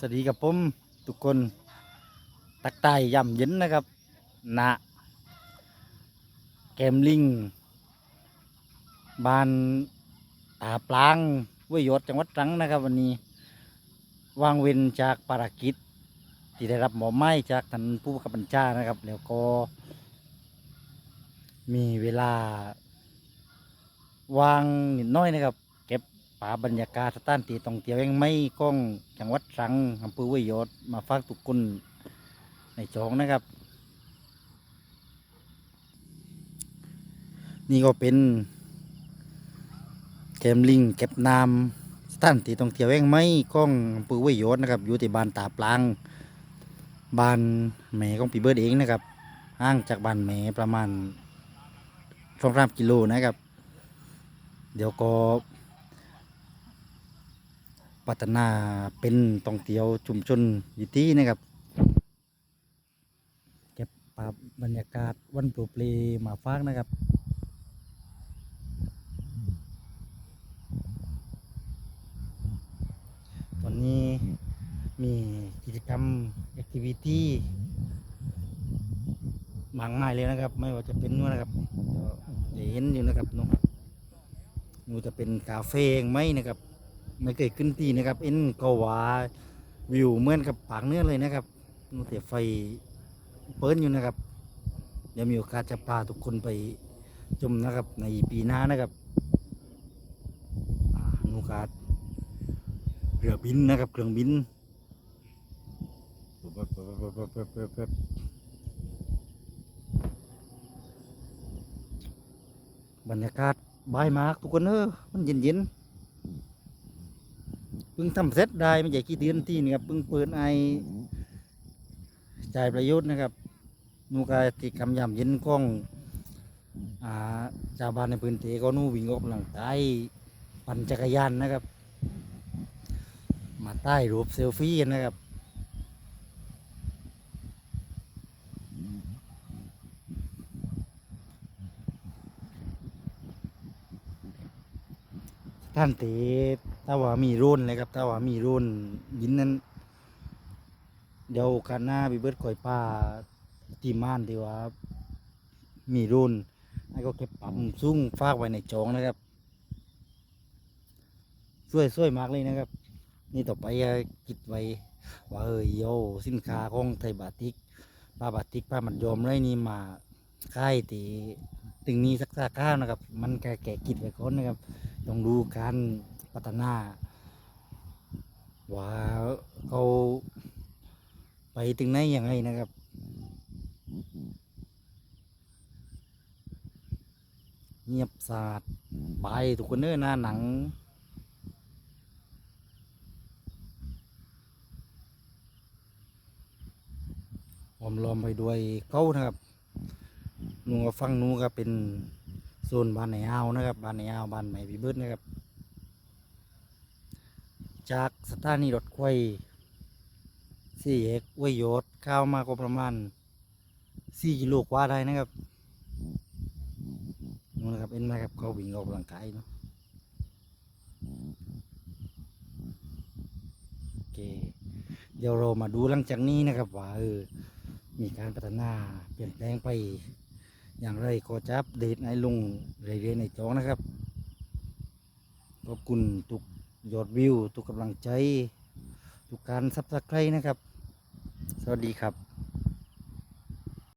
สวัสดีกับผมทุกคนตักใต้ย่ำเย็นนะครับณแกมลิงบ้านตาปลางห้วยยศจังหวัดตรังนะครับ วันนี้วางเว้นจากภารกิจ ที่ได้รับหมอบไม้จากท่านผู้บังคับบัญชานะครับ แล้วก็มีเวลาวางนิดน้อยนะครับ เก็บป่าบรรยากาศสถานที่ท่องเที่ยวแห่งไม่กล้อง จังหวัดตรังอำเภอห้วยยศมาฝากทุกคนในจองนะครับ นี่ก็เป็นแคมลิงเก็บน้ำสถานที่ท่องเที่ยวแห่งไม่กล้องอำเภอห้วยยศนะครับ อยู่ที่บ้านตาปลางบ้านแม่ของปีเบิร์ดเองนะครับห่างจากบ้านแม่ประมาณสองสามกิโลนะครับ เดี๋ยวก็ พัฒนาเป็นท่องเที่ยวชุมชนอยู่ที่นะครับเก็บภาพบรรยากาศวันปลูกปลีมาฝากนะครับตอนนี้มีกิจกรรมแอคทิวิตี้มากมายเลยนะครับ ไม่ว่าจะเป็นนู่นนะครับเดี๋ยวเห็นอยู่นะครับนู่นนู่นจะเป็นคาเฟ่เองไหมนะครับ ไม่เคยขึ้นที่นะครับ เอ็นก็ว่าวิวเหมือนกับปากเนื้อเลยนะครับนู่นแต่ไฟเปิ้นอยู่นะครับ เดี๋ยวมีโอกาสจะพาทุกคนไปชมนะครับ ในปีหน้านะครับอ่ามีโอกาสเรือบินนะครับเครื่องบินบรรยากาศบายมากทุกคนเออมันเย็นๆ พิ่งทำเสร็จได้ไม่ใช่กี่เดือนที่นี่ครับเพิ่งเปิดไอจ่ายประโยชน์นะครับนูกากิจกรรมยามเย็นกล้องอาชาวบ้านในพื้นที่ก็นู่วิ่งออกกำลังกายปั่นจักรยานนะครับ มาใต้รูปเซลฟี่นะครับท่านเต ถ้าว่ามีรุ่นเลยครับ ถ้าว่ามีรุ่นยินนั้น เดี๋ยวกันหน้าบีเบิร์ดก่อยป้าทีม่านที่ว่า มีรุ่นให้ก็เก็บปั๊มซุ้งฟากไว้ในจองนะครับช่วยช่วยมากเลยนะครับ นี่ต่อไปอะคิดไว้ว่าเออโยสินค้าของไทยบาติกป้าบาติกป้ามันยอมเลยนี่มาค่ายตีถึงนี้สักสักข้าวนะครับ มันแก่แก่กิดไว้ก่อนนะครับ ต้องดูการ พัฒนา ว่าเขาไปถึงไหนยังไงนะครับ เงียบสาดไปทุกคนเนื้อหน้าหนังหอมล้อมไปด้วยเขานะครับนูก็ฟังนูก็เป็นโซนบ้านไหนอาวนะครับบ้านไหนอาวบ้านไหนพี่เบิร์ดนะครับ จากสถานีรถไฟสี่เอกห้วยโยศเข้าวมาก็ประมาณสี่กิโลกว่าได้นะครับนู่นนะครับเอ็นมาครับเขาวิ่งออกกำลังกายเนาะโอเคเดี๋ยวเรามาดูหลังจากนี้นะครับว่าเออมีการพัฒนาเปลี่ยนแปลงไปอย่างไรก็จะอัปเดตให้ลุงเรื่อยๆในจองนะครับขอบคุณทุก ยอดวิว ทุกกำลังใจ ทุกการซับสไครต์นะครับ สวัสดีครับ